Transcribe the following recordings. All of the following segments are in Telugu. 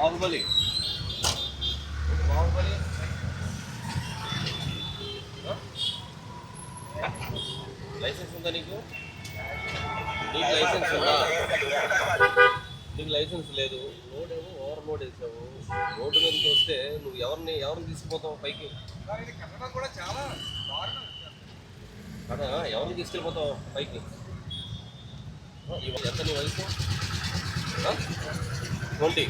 బాహుబలి. బాహుబలి? లైసెన్స్ ఉందా నీకు? నీకు లైసెన్స్ ఉందా? నీకు లైసెన్స్ లేదు. లోడ్ ఏమో ఓవర్ లోడ్ వేసావు. రోడ్డు మీదకి వస్తే నువ్వు ఎవరిని ఎవరిని తీసుకుపోతావు పైకి? కదా ఎవరిని తీసుకెళ్ళిపోతావు పైకి? ఎంత నీ వయసు? ట్వంటీ.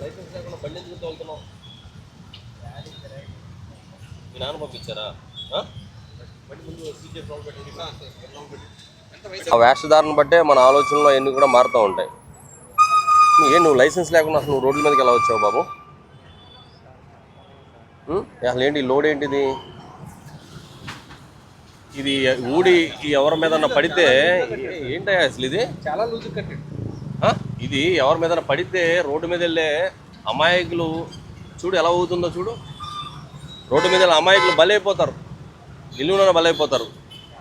లైసెన్స్ లేకుండా బండి ఎందుకు తోలుతున్నావు మీ నాన్న పంపించారా? ఆ? వేషధారణ బట్టే మన ఆలోచనలో అన్నీ కూడా మారుతూ ఉంటాయి. ఏం నువ్వు లైసెన్స్ లేకుండా అసలు నువ్వు రోడ్ల మీదకి ఎలా వచ్చావు బాబు? అసలు ఏంటి లోడ్ ఏంటిది? ఇది ఊడి ఈ ఎవరి మీద పడితే ఏంటయ్యా అసలు ఇది? చాలా లూజ్ కట్టండి? ఇది ఎవరి మీద పడితే రోడ్డు మీద వెళ్ళే అమాయకులు చూడు ఎలా అవుతుందో చూడు. రోడ్డు మీద అమాయకులు బలైపోతారు. ఇల్లులోనే బలైపోతారు.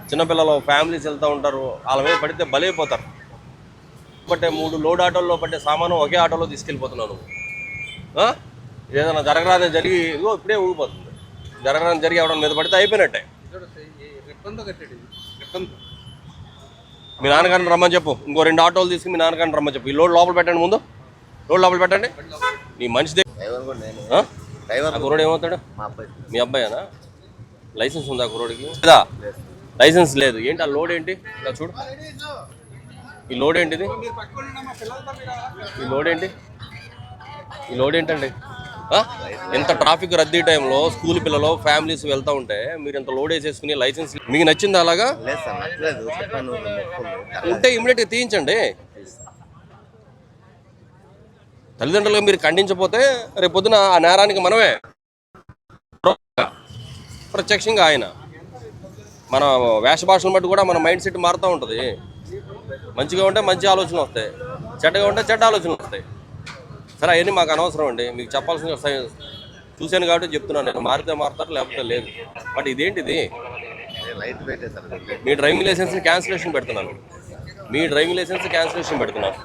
చిన్నపిల్లలు ఫ్యామిలీస్ వెళ్తూ ఉంటారు. వాళ్ళ మీద పడితే బలైపోతారు. పట్టే మూడు లోడ్ ఆటోల్లో పట్టే సామాను ఒకే ఆటోలో తీసుకెళ్ళిపోతున్నావు నువ్వు. ఏదైనా జరగరాదని జరిగి ఇదిగో ఇప్పుడే ఊగిపోతుంది. జరగరాని జరిగి ఎవడం మీద పడితే అయిపోయినట్టే రిబ్బన్తో కట్టాడు ఇది రిబ్బన్తో మీ నాన్నగారిని రమ్మని చెప్పు. ఇంకో రెండు ఆటోలు తీసుకుని మీ నాన్నగారిని రమ్మని చెప్పు. ఈ లోడ్ లోపల పెట్టండి ముందు. లోడ్ లోపల పెట్టండి. నీ మనిషి కుర్రోడు ఏమవుతాడు? మా అబ్బాయి. మీ అబ్బాయేనా? లైసెన్స్ ఉందా కుర్రోడికి? లేదా? లైసెన్స్ లేదు. ఏంటి ఆ లోడ్ ఏంటి? ఇలా చూడు. ఈ లోడ్ ఏంటిది? ఈ లోడ్ ఏంటి? ఈ లోడ్ ఏంటండి? ఎంత ట్రాఫిక్ రద్దీ టైంలో స్కూల్ పిల్లలు ఫ్యామిలీస్ వెళ్తూ ఉంటే మీరు ఇంత లోడ్ వేసేసుకుని లైసెన్స్ మీకు నచ్చిందా అలాగా? ఉంటే ఇమీడియట్గా తీయించండి. తల్లిదండ్రులుగా మీరు ఖండించకపోతే రేపు పొద్దున ఆ నేరానికి మనమే ప్రత్యక్షంగా ఆయన. మన వేష భాషను బట్టి కూడా మన మైండ్ సెట్ మారుతూ ఉంటుంది. మంచిగా ఉంటే మంచి ఆలోచనలు వస్తాయి. చెడ్డగా ఉంటే చెడ్డ ఆలోచనలు వస్తాయి. సరే అవన్నీ మాకు అనవసరం అండి. మీకు చెప్పాల్సిన చూశాను కాబట్టి చెప్తున్నాను నేను. మారితే మారుతారు లేకపోతే లేదు. బట్ ఇదేంటిది? మీ డ్రైవింగ్ లైసెన్స్ క్యాన్సిలేషన్ పెడుతున్నాను. మీ డ్రైవింగ్ లైసెన్స్ క్యాన్సిలేషన్ పెడుతున్నాను.